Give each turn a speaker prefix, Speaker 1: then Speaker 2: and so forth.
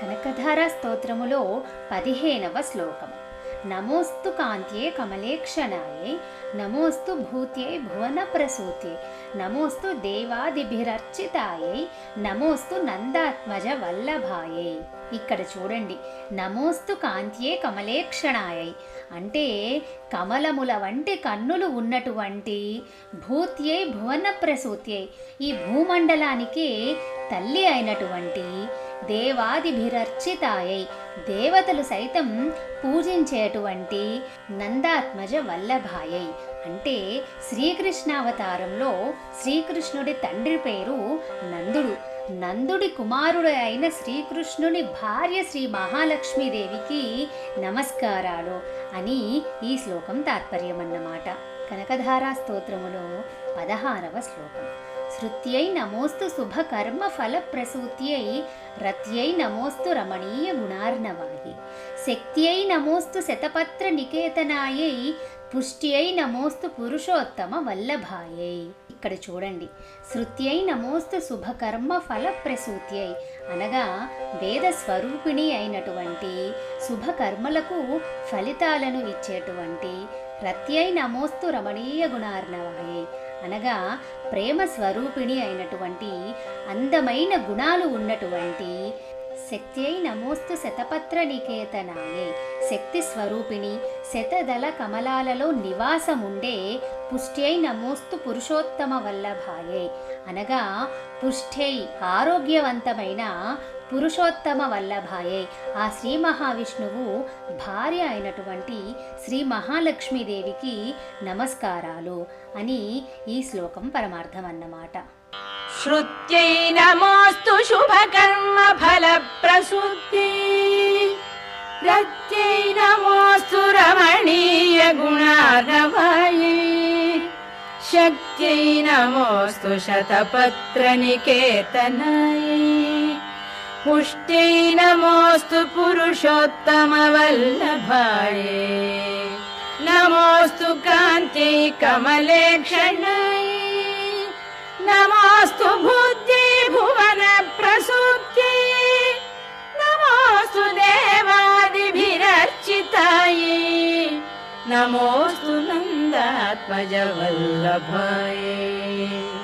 Speaker 1: కనకధార స్తోత్రములో పదిహేనవ శ్లోకం నమోస్తు కాంత్యే కమలేక్షణాయే నమోస్తు భూత్యై భువన ప్రసూత్యై నమోస్తు దేవాదిభిరర్చితాయై నమోస్తు నందాత్మజ వల్లభాయై. ఇక్కడ చూడండి నమోస్తు కాంత్యే కమలేక్షణాయై అంటే కమలముల వంటి కన్నులు ఉన్నటువంటి భూత్యై భువన ప్రసూత్యై ఈ భూమండలానికి తల్లి అయినటువంటి దేవాదిభిరర్చితాయై దేవతలు సైతం పూజించేటువంటి నందాత్మజ వల్లభాయై. అంటే శ్రీకృష్ణావతారంలో శ్రీకృష్ణుడి తండ్రి పేరు నందుడు. నందుడి కుమారుడు అయిన శ్రీకృష్ణుని భార్య శ్రీ మహాలక్ష్మీదేవికి నమస్కారాలు అని ఈ శ్లోకం తాత్పర్యం అన్నమాట కనకధారా స్తోత్రములో పదహారవ శ్లోకం. శృత్యై నమోస్తు శుభకర్మ ఫల ప్రసూత్యై రత్యై నమోస్తు రమణీయ గుణార్ణవాయి. శక్త్యై నమోస్తు శతపత్ర నికేతనాయై పుష్ట్యై నమోస్తు పురుషోత్తమ వల్లభాయై. ఇక్కడ చూడండి శృత్యై నమోస్తు శుభకర్మ ఫల ప్రసూత్యై అనగా వేద స్వరూపిణి అయినటువంటి శుభకర్మలకు ఫలితాలను ఇచ్చేటువంటి రత్యై నమోస్తు రమణీయ గుణార్ణవాయై. అనగా ప్రేమ స్వరూపిణి అయినటువంటి అందమైన గుణాలు ఉన్నటువంటి శక్తి నమోస్తు శతపత్ర నికేతనాయే. శక్తి స్వరూపిణి శతదళ కమలాలలో నివాసముండే పుష్ట్యై నమోస్తు పురుషోత్తమ వల్లభాయే. అనగా పుష్ఠై ఆరోగ్యవంతమైన పురుషోత్తమ వల్లభాయే. ఆ శ్రీ మహావిష్ణువు భార్య అయినటువంటి శ్రీ మహాలక్ష్మీదేవికి నమస్కారాలు అని ఈ శ్లోకం పరమార్థం అన్నమాట
Speaker 2: श्रुत्यै नमोऽस्तु शुभकर्मफलप्रसूत्यै रत्यै नमोऽस्तु रमणीयगुणार्णवायै। शक्त्यै नमोऽस्तु शतपत्रनिकेतनायै। पुष्ट्यै नमोऽस्तु पुरुषोत्तमवल्लभायै। नमोऽस्तु कान्त्यै कमलेक्षणायै नमोऽस्तु भूत्यै भुवन प्रसूत्यै नमोऽस्तु देवादिभिरर्चितायै। नमोऽस्तु नन्दात्मजवल्लभायै